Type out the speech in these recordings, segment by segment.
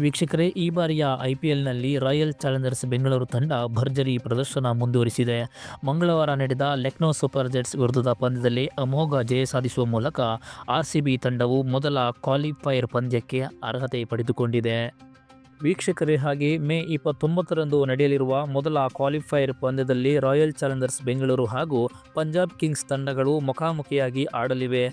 ವೀಕ್ಷಕರೇ, ಈ ಬಾರಿಯ ಐ ಪಿ ಎಲ್ನಲ್ಲಿ ರಾಯಲ್ ಚಾಲೆಂಜರ್ಸ್ ಬೆಂಗಳೂರು ತಂಡ ಭರ್ಜರಿ ಪ್ರದರ್ಶನ ಮುಂದುವರಿಸಿದೆ. ಮಂಗಳವಾರ ನಡೆದ ಲೆಕ್ನೋ ಸೂಪರ್ ಜೆಟ್ಸ್ ವಿರುದ್ಧದ ಪಂದ್ಯದಲ್ಲಿ ಅಮೋಘ ಜಯ ಸಾಧಿಸುವ ಮೂಲಕ ಆರ್ ಸಿ ಬಿ ತಂಡವು ಮೊದಲ ಕ್ವಾಲಿಫೈಯರ್ ಪಂದ್ಯಕ್ಕೆ ಅರ್ಹತೆ ಪಡೆದುಕೊಂಡಿದೆ. ವೀಕ್ಷಕರೇ, ಹಾಗೆ ಮೇ ಇಪ್ಪತ್ತೊಂಬತ್ತರಂದು ನಡೆಯಲಿರುವ ಮೊದಲ ಕ್ವಾಲಿಫೈಯರ್ ಪಂದ್ಯದಲ್ಲಿ ರಾಯಲ್ ಚಾಲೆಂಜರ್ಸ್ ಬೆಂಗಳೂರು ಹಾಗೂ ಪಂಜಾಬ್ ಕಿಂಗ್ಸ್ ತಂಡಗಳು ಮುಖಾಮುಖಿಯಾಗಿ ಆಡಲಿವೆ.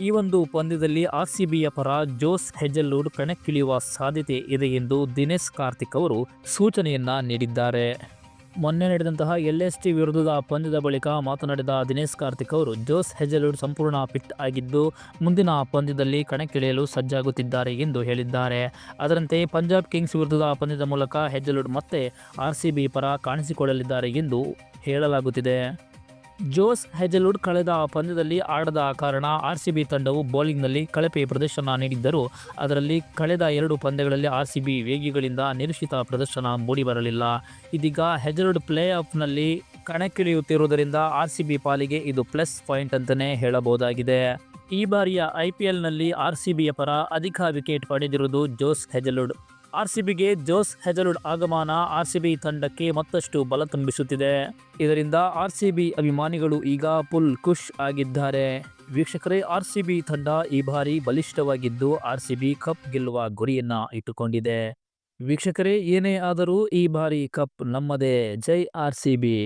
ಈ ಒಂದು ಪಂದ್ಯದಲ್ಲಿ ಆರ್ ಸಿ ಬಿಯ ಪರ ಜೋಸ್ ಹೆಜಲ್ವುಡ್ ಕಣಕ್ಕಿಳಿಯುವ ಸಾಧ್ಯತೆ ಇದೆ ಎಂದು ದಿನೇಶ್ ಕಾರ್ತಿಕ್ ಅವರು ಸೂಚನೆಯನ್ನ ನೀಡಿದ್ದಾರೆ. ಮೊನ್ನೆ ನಡೆದಂತಹ ಎಲ್ ಎಸ್ ಟಿ ವಿರುದ್ಧದ ಪಂದ್ಯದ ಬಳಿಕ ಮಾತನಾಡಿದ ದಿನೇಶ್ ಕಾರ್ತಿಕ್ ಅವರು, ಜೋಸ್ ಹೆಜಲ್ವುಡ್ ಸಂಪೂರ್ಣ ಫಿಟ್ ಆಗಿದ್ದು ಮುಂದಿನ ಪಂದ್ಯದಲ್ಲಿ ಕಣಕ್ಕಿಳಿಯಲು ಸಜ್ಜಾಗುತ್ತಿದ್ದಾರೆ ಎಂದು ಹೇಳಿದ್ದಾರೆ. ಅದರಂತೆ ಪಂಜಾಬ್ ಕಿಂಗ್ಸ್ ವಿರುದ್ಧದ ಪಂದ್ಯದ ಮೂಲಕ ಹೆಜಲ್ವುಡ್ ಮತ್ತೆ ಆರ್ ಸಿ ಬಿ ಪರ ಕಾಣಿಸಿಕೊಳ್ಳಲಿದ್ದಾರೆ ಎಂದು ಹೇಳಲಾಗುತ್ತಿದೆ. ಜೋಸ್ ಹೆಜಲ್ವುಡ್ ಕಳೆದ ಪಂದ್ಯದಲ್ಲಿ ಆಡದ ಕಾರಣ ಆರ್ ಸಿ ಬಿ ತಂಡವು ಬೌಲಿಂಗ್ನಲ್ಲಿ ಕಳಪೆ ಪ್ರದರ್ಶನ ನೀಡಿದ್ದರು ಅದರಲ್ಲಿ ಕಳೆದ ಎರಡು ಪಂದ್ಯಗಳಲ್ಲಿ ಆರ್ ಸಿ ಬಿ ವೇಗಿಗಳಿಂದ ನಿರೀಕ್ಷಿತ ಪ್ರದರ್ಶನ ಮೂಡಿಬರಲಿಲ್ಲ. ಇದೀಗ ಹೆಜಲ್ವುಡ್ ಪ್ಲೇ ಆಫ್ನಲ್ಲಿ ಕಣಕ್ಕಿಳಿಯುತ್ತಿರುವುದರಿಂದ ಆರ್ ಸಿ ಬಿ ಪಾಲಿಗೆ ಇದು ಪ್ಲಸ್ ಪಾಯಿಂಟ್ ಅಂತಲೇ ಹೇಳಬಹುದಾಗಿದೆ. ಈ ಬಾರಿಯ ಐ ಪಿ ಎಲ್ನಲ್ಲಿ ಆರ್ ಸಿ ಬಿಯ ಪರ ಅಧಿಕ ವಿಕೆಟ್ ಪಡೆದಿರುವುದು ಜೋಸ್ ಹೆಜಲ್ವುಡ್. ಆರ್ ಸಿ ಬಿಗೆ ಜೋಸ್ ಹೆಜಲ್ವುಡ್ ಆಗಮನ ಆರ್ ಸಿ ಬಿ ತಂಡಕ್ಕೆ ಮತ್ತಷ್ಟು ಬಲ ತುಂಬಿಸುತ್ತಿದೆ. ಇದರಿಂದ ಆರ್ ಸಿ ಬಿ ಅಭಿಮಾನಿಗಳು ಈಗ ಫುಲ್ ಖುಷ್ ಆಗಿದ್ದಾರೆ. ವೀಕ್ಷಕರೇ ಆರ್ ಸಿ ಬಿ ತಂಡ ಈ ಬಾರಿ ಬಲಿಷ್ಠವಾಗಿದ್ದು ಆರ್ ಸಿ ಬಿ ಕಪ್ ಗೆಲ್ಲುವ ಗುರಿಯನ್ನ ಇಟ್ಟುಕೊಂಡಿದೆ. ವೀಕ್ಷಕರೇ, ಏನೇ ಆದರೂ ಈ ಬಾರಿ ಕಪ್ ನಮ್ಮದೇ. ಜೈ ಆರ್ ಸಿ ಬಿ